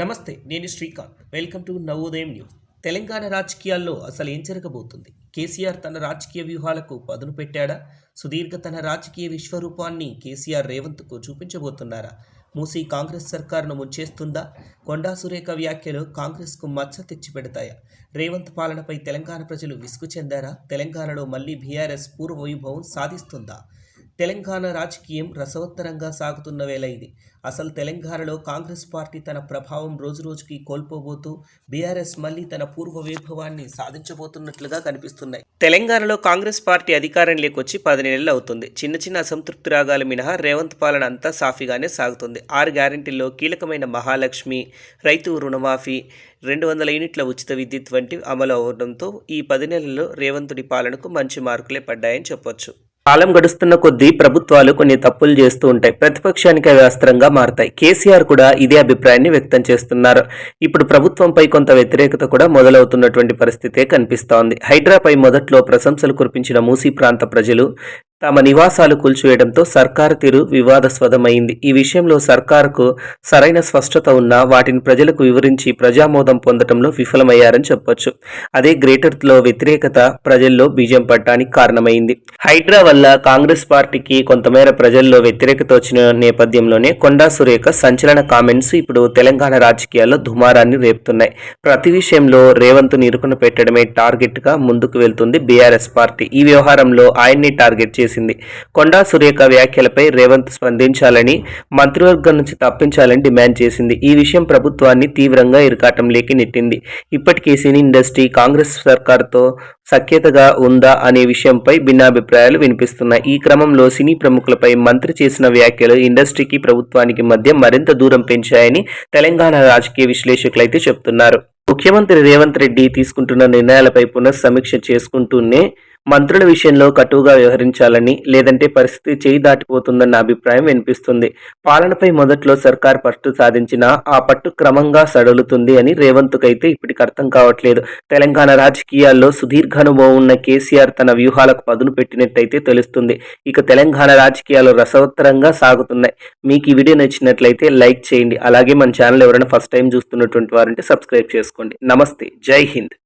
నమస్తే నేను Srikanth. Welcome to Navodayam news. Telangana రాజకీయాల్లో అసలు ఏం జరగబోతుంది? కేసీఆర్ తన రాజకీయ వ్యూహాలకు పదును పెట్టాడా? సుదీర్ఘ తన రాజకీయ విశ్వరూపాన్ని కేసీఆర్ రేవంత్కు చూపించబోతున్నారా? మూసీ కాంగ్రెస్ సర్కారును ముంచేస్తుందా? కొండా సురేఖ వ్యాఖ్యలు కాంగ్రెస్కు మచ్చ తెచ్చిపెడతాయా? రేవంత్ పాలనపై తెలంగాణ ప్రజలు విసుగు చెందారా? తెలంగాణలో మళ్ళీ బీఆర్ఎస్ పూర్వ వైభవం సాధిస్తుందా? తెలంగాణ రాజకీయం రసవత్తరంగా సాగుతున్న వేళ ఇది. అసలు తెలంగాణలో కాంగ్రెస్ పార్టీ తన ప్రభావం రోజురోజుకి కోల్పోబోతూ బీఆర్ఎస్ మళ్ళీ తన పూర్వ వైభవాన్ని సాధించబోతున్నట్లుగా కనిపిస్తున్నాయి. తెలంగాణలో కాంగ్రెస్ పార్టీ అధికారంలోకి వచ్చి పది నెలలు అవుతుంది. చిన్న చిన్న అసంతృప్తి రాగాలు మినహా రేవంత్ పాలన అంతా సాఫీగానే సాగుతుంది. ఆరు గ్యారెంటీల్లో కీలకమైన మహాలక్ష్మి రైతు రుణమాఫీ రెండు వందల యూనిట్ల ఉచిత విద్యుత్ వంటి అమలు అవడంతో ఈ పది నెలల్లో రేవంతుడి పాలనకు మంచి మార్కులే పడ్డాయని చెప్పొచ్చు. కాలం గడుస్తున్న కొద్దీ ప్రభుత్వాలు కొన్ని తప్పులు చేస్తూ ఉంటాయి. ప్రతిపక్షానికి అవి అస్త్రంగా మారతాయి. కేసీఆర్ కూడా ఇదే అభిప్రాయాన్ని వ్యక్తం చేస్తున్నారు. ఇప్పుడు ప్రభుత్వంపై కొంత వ్యతిరేకత కూడా మొదలవుతున్నటువంటి పరిస్థితే కనిపిస్తోంది. హైడ్రాపై మొదట్లో ప్రశంసలు కురిపించిన మూసీ ప్రాంత ప్రజలు తమ నివాసాలు కూల్చివేయడంతో సర్కారు తీరు వివాదాస్పదమైంది. ఈ విషయంలో సర్కారుకు సరైన స్పష్టత ఉన్నా వాటిని ప్రజలకు వివరించి ప్రజామోదం పొందడంలో విఫలమయ్యారని చెప్పొచ్చు. అదే గ్రేటర్లో వ్యతిరేకత ప్రజల్లో బీజం పట్టడానికి కారణమైంది. హైడ్రా వల్ల కాంగ్రెస్ పార్టీకి కొంతమేర ప్రజల్లో వ్యతిరేకత వచ్చిన నేపథ్యంలోనే కొండా సురేఖ సంచలన కామెంట్స్ ఇప్పుడు తెలంగాణ రాజకీయాల్లో దుమారాన్ని రేపుతున్నాయి. ప్రతి విషయంలో రేవంత్ నిరుకున పెట్టడమే టార్గెట్గా ముందుకు వెళ్తుంది బీఆర్ఎస్ పార్టీ. ఈ వ్యవహారంలో ఆయన్ని టార్గెట్ చేసింది. కొండా సురేఖ వ్యాఖ్యలపై రేవంత్ స్పందించాలని మంత్రివర్గం నుంచి తప్పించాలని డిమాండ్ చేసింది. ఈ విషయం ప్రభుత్వాన్ని తీవ్రంగా ఇరకాటంలోకి నెట్టింది. ఇప్పటికే సినీ ఇండస్ట్రీ కాంగ్రెస్ సర్కార్తో సఖ్యతగా ఉందా అనే విషయంపై భిన్నాభిప్రాయాలు వినిపిస్తున్నాయి. ఈ క్రమంలో సినీ ప్రముఖులపై మంత్రి చేసిన వ్యాఖ్యలు ఇండస్ట్రీకి ప్రభుత్వానికి మధ్య మరింత దూరం పెంచాయని తెలంగాణ రాజకీయ విశ్లేషకులైతే చెప్తున్నారు. ముఖ్యమంత్రి రేవంత్ రెడ్డి తీసుకుంటున్న నిర్ణయాలపై పునఃసమీక్ష చేసుకుంటూనే మంత్రుల విషయంలో కటువుగా వ్యవహరించాలని లేదంటే పరిస్థితి చేయి దాటిపోతుందన్న అభిప్రాయం వినిపిస్తుంది. పాలనపై మొదట్లో సర్కార్ పట్టు సాధించినా ఆ పట్టు క్రమంగా సడలుతుంది అని రేవంత్కైతే ఇప్పటికి అర్థం కావట్లేదు. తెలంగాణ రాజకీయాల్లో సుదీర్ఘ అనుభవం ఉన్న కేసీఆర్ తన వ్యూహాలకు పదును పెట్టినట్టయితే తెలుస్తుంది. ఇక తెలంగాణ రాజకీయాలు రసవత్తరంగా సాగుతున్నాయి. మీకు ఈ వీడియో నచ్చినట్లయితే లైక్ చేయండి. అలాగే మన ఛానల్ ఎవరైనా ఫస్ట్ టైం చూస్తున్నటువంటి వారంటే సబ్స్క్రైబ్ చేసుకోండి. నమస్తే. జై హింద్.